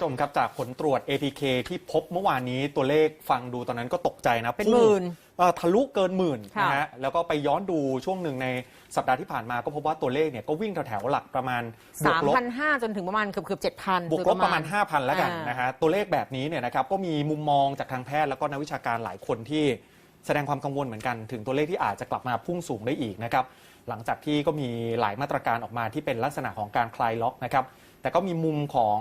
ผู้ชมครับจากผลตรวจ ATK ที่พบเมื่อวานนี้ตัวเลขฟังดูตอนนั้นก็ตกใจนะเป็นพุ่งหมื่นเอ่อทะลุเกินหมื่นค่ะนะฮะแล้วก็ไปย้อนดูช่วงหนึ่งในสัปดาห์ที่ผ่านมาก็พบว่าตัวเลขเนี่ยก็วิ่งแถวๆหลักประมาณบวสากมลบพันห้าจนถึงประมาณเกือบเกือบเจ็ดพันบวกลบประมาณ 5,000 แล้วกันอ่านนะฮะตัวเลขแบบนี้เนี่ยนะครับก็มีมุมมองจากทางแพทย์แล้วก็นักวิชาการหลายคนที่แสดงความกังวลเหมือนกันถึงตัวเลขที่อาจจะกลับมาพุ่งสูงได้อีกนะครับหลังจากที่ก็มีหลายมาตรการออกมาที่เป็นลักษณะของการคลายล็อกนะครับแต่ก็มีมุมของ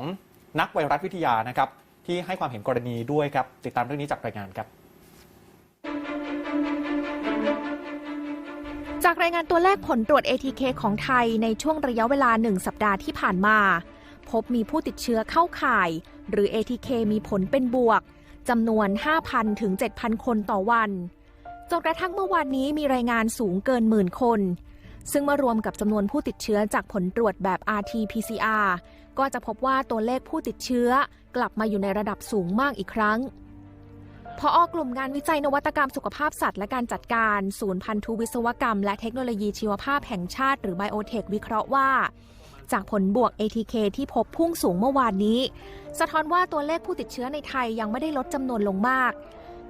นักไวรัสวิทยานะครับที่ให้ความเห็นกรณีด้วยครับติดตามเรื่องนี้จากรายงานครับจากรายงานตัวเลขผลตรวจ ATK ของไทยในช่วงระยะเวลา 1 สัปดาห์ที่ผ่านมา พบมีผู้ติดเชื้อเข้าข่าย หรือ ATK มีผลเป็นบวกจำนวน 5,000 ถึง 7,000 คนต่อวันจนกระทั่งเมื่อวานนี้มีรายงานสูงเกินหมื่นคน ซึ่งเมื่อรวมกับจำนวนผู้ติดเชื้อจากผลตรวจแบบ RT-PCR ก็จะพบว่าตัวเลขผู้ติดเชื้อกลับมาอยู่ในระดับสูงมากอีกครั้งพออกลุ่มงานวิจัยนวัตกรรมสุขภาพสัตว์และการจัดการ ศูนย์พันธุวิศวกรรม และเทคโนโลยีชีวภาพแห่งชาติหรือ Biotech วิเคราะห์ว่า จากผลบวก ATK ที่พบพุ่งสูงเมื่อวานนี้ สะท้อนว่าตัวเลขผู้ติดเชื้อในไทยยังไม่ได้ลดจำนวนลงมาก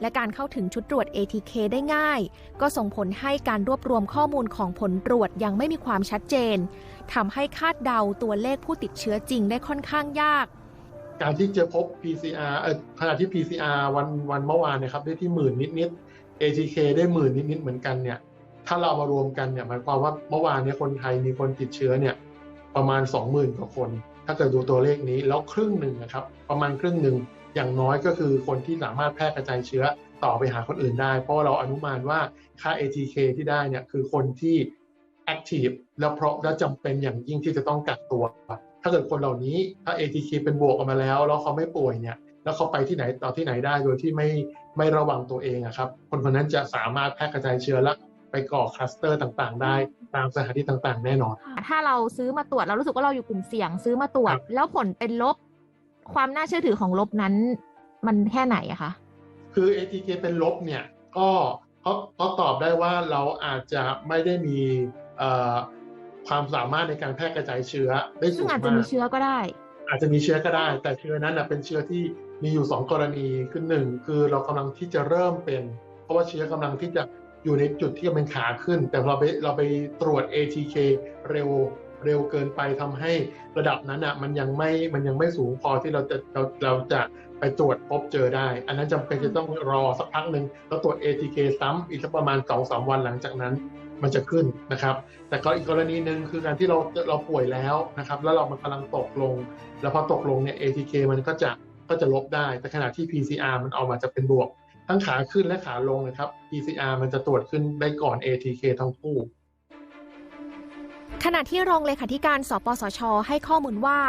และการเข้าถึงชุดตรวจ ATK ได้ง่าย ก็ส่งผลให้การรวบรวมข้อมูลของผลตรวจยังไม่มีความชัดเจนทำให้คาดเดาตัวเลขผู้ติดเชื้อจริงได้ค่อนข้างยาก การที่จะพบ PCR ขณะที่ PCR วันวันเมื่อวานเนะครับได้ที่หมื่นนิดๆ ATK ได้หมื่นนิดๆเหมือนกันเนี่ยถ้าเรามารวมกันเนี่ยหมายความว่าเมื่อวานเนี้คนไทยมีคนติดเชื้อเนี่ยประมาณ 20,000กว่าคน ถ้าเกิดดูตัวเลขนี้แล้วครึ่งหนึ่งนะครับประมาณครึ่งหนึ่ง อย่างน้อยก็คือคนที่สามารถแพร่กระจายเชื้อต่อไปหาคนอื่นได้ เพราะว่าเราอนุมานว่าค่า ATK ที่ได้เนี่ยคือคนที่ active แล้วเพราะและจำเป็นอย่างยิ่งที่จะต้องกักตัว ถ้าเกิดคนเหล่านี้ถ้า ATK เป็นบวกออกมาแล้ว แล้วเขาไม่ป่วยเนี่ยแล้วเขาไปที่ไหนต่อที่ไหนได้โดยที่ไม่ไม่ระวังตัวเองอะครับคนคนนั้นจะสามารถแพร่กระจายเชื้อและไปก่อคลัสเตอร์ต่างๆ ได้ตามสถานที่ต่างๆ แน่นอน ถ้าเราซื้อมาตรวจเรารู้สึกว่าเราอยู่กลุ่มเสี่ยงซื้อมาตรวจครับแล้วผลเป็นลบ ความน่าเชื่อถือของลบนั้น มันแค่ไหนอะคะคือ ATK เป็นลบเนี่ยก็ก็ก็ตอบได้ว่าเราอาจจะไม่ได้มีเอ่อความสามารถในการแพร่กระจายเชื้อ ได้ซึ่สูงงอาจจะมามีกเชื้อก็ได้ อาจจะมีเชื้อก็ได้ แต่เชื้อนั้นนะเป็นเชื้อที่มีอยู่ 2 กรณีคือหนึ่งคือเรากำลังที่จะเริ่มเป็น เพราะว่าเชื้อกำลังที่จะอยู่ในจุดที่มันขาขึ้น แต่เราไปเราไปตรวจ ATK เร็ว เร็วเกินไปทำให้ระดับนั้นอะมันยังไม่มันยังไม่สูงพอที่เราจะเราเราจะไปตรวจพบเจอได้ อันนั้นจำเป็นจะต้องรอสักพักหนึ่งแล้วตรวจ ATK ซ้ำอีกสักประมาณ2อสวันหลังจากนั้นมันจะขึ้นนะครับ แต่ก็อีกกรณีหนึ่งคือการที่เราเราป่วยแล้วนะครับ แล้วเรามันกำลังตกลง แล้วพอตกลงเนี่ย ATK มันก็จะก็จะลบได้ แต่ขณะที่ PCR มันออกมาจะเป็นบวก ทั้งขาขึ้นและขาลงนะครับ PCR มันจะตรวจขึ้นได้ก่อน ATK ทั้งคู่ ขณะที่รองเลขาธิการ สปสช ให้ข้อมูลว่า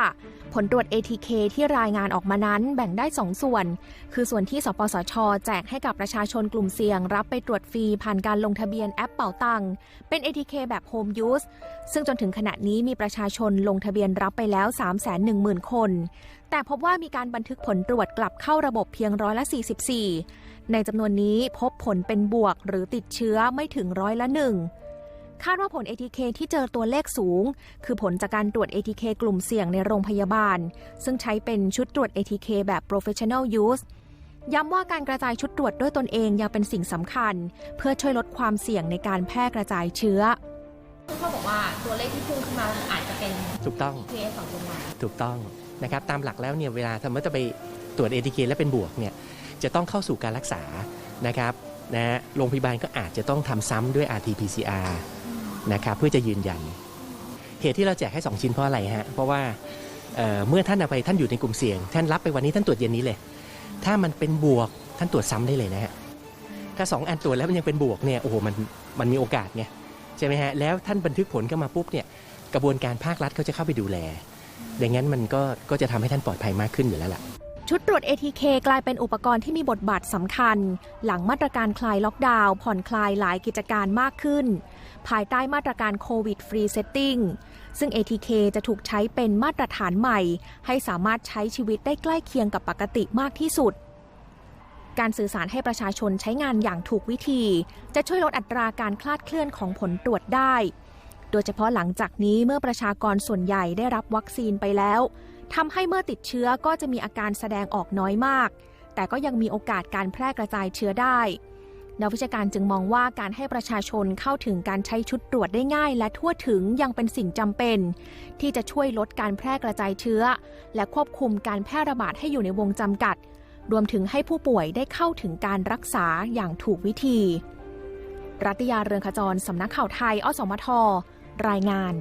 ผลตรวจ ATK ที่รายงานออกมานั้นแบ่งได้2ส่วน คือส่วนที่ สปสช แจกให้กับประชาชนกลุ่มเสี่ยง รับไปตรวจฟรีผ่านการลงทะเบียนแอปเป่าตังเป็น ATK แบบ Home Use ซึ่งจนถึงขณะนี้มีประชาชนลงทะเบียนรับไปแล้ว 310,000 คน แต่พบว่ามีการบันทึกผลตรวจกลับเข้าระบบเพียงร้อยละ 44 ในจำนวนนี้พบผลเป็นบวกหรือติดเชื้อไม่ถึงร้อยละหนึ่ง คาดว่าผล ATK ที่เจอตัวเลขสูง คือผลจากการตรวจ ATK กลุ่มเสี่ยงในโรงพยาบาล ซึ่งใช้เป็นชุดตรวจ ATK แบบ professional use ย้ำว่าการกระจายชุดตรวจด้วยตนเองยังเป็นสิ่งสำคัญ เพื่อช่วยลดความเสี่ยงในการแพร่กระจายเชื้อเขาบอกว่าตัวเลขที่พุ่งขึ้นมาอาจจะเป็นถูกต้อง KS 2ตัวมาถูกต้องนะครับตามหลักแล้วเนี่ยเวลาสมมติจะไปตรวจ ATK แล้วเป็นบวกเนี่ยจะต้องเข้าสู่การรักษานะครับนะฮะโรงพยาบาลก็อาจจะต้องทำซ้ำด้วย RT-PCR นะครับเพื่อจะยืนยัน เหตุที่เราแจกให้ 2 ชิ้นเพราะอะไรฮะเพราะว่าเเมื่อท่านเอาไปท่านอยู่ในกลุ่มเสี่ยง ท่านรับไปวันนี้ท่านตรวจเย็นนี้เลย ถ้ามันเป็นบวกท่านตรวจซ้ำได้เลยนะฮะถ้าสองอันตรวจแล้วมันยังเป็นบวกเนี่ยโอ้โหมันมันมีโอกาสไงใช่ไหมฮะแล้วท่านบันทึกผลเข้ามาปุ๊บเนี่ยกระบวนการภาครัฐเขาจะเข้าไปดูแลดังนั้นมันก็ก็จะทำให้ท่านปลอดภัยมากขึ้นอยู่แล้วล่ะ ชุดตรวจ ATK กลายเป็นอุปกรณ์ที่มีบทบาทสำคัญ หลังมาตรการคลายล็อกดาวน์ผ่อนคลายหลายกิจการมากขึ้น ภายใต้มาตรการโควิดฟรีเซตติ้งซึ่ง ATK จะถูกใช้เป็นมาตรฐานใหม่ ให้สามารถใช้ชีวิตได้ใกล้เคียงกับปกติมากที่สุด การสื่อสารให้ประชาชนใช้งานอย่างถูกวิธี จะช่วยลดอัตราการคลาดเคลื่อนของผลตรวจได้ โดยเฉพาะหลังจากนี้เมื่อประชากรส่วนใหญ่ได้รับวัคซีนไปแล้ว ทำให้เมื่อติดเชื้อก็จะมีอาการแสดงออกน้อยมาก แต่ก็ยังมีโอกาสการแพร่กระจายเชื้อได้ นักวิชาการจึงมองว่าการให้ประชาชนเข้าถึงการใช้ชุดตรวจได้ง่าย และทั่วถึงยังเป็นสิ่งจำเป็น ที่จะช่วยลดการแพร่กระจายเชื้อ และควบคุมการแพร่ระบาดให้อยู่ในวงจำกัด รวมถึงให้ผู้ป่วยได้เข้าถึงการรักษาอย่างถูกวิธี รัตยาเรืองขจรสำนักข่าวไทย อสมทรายงาน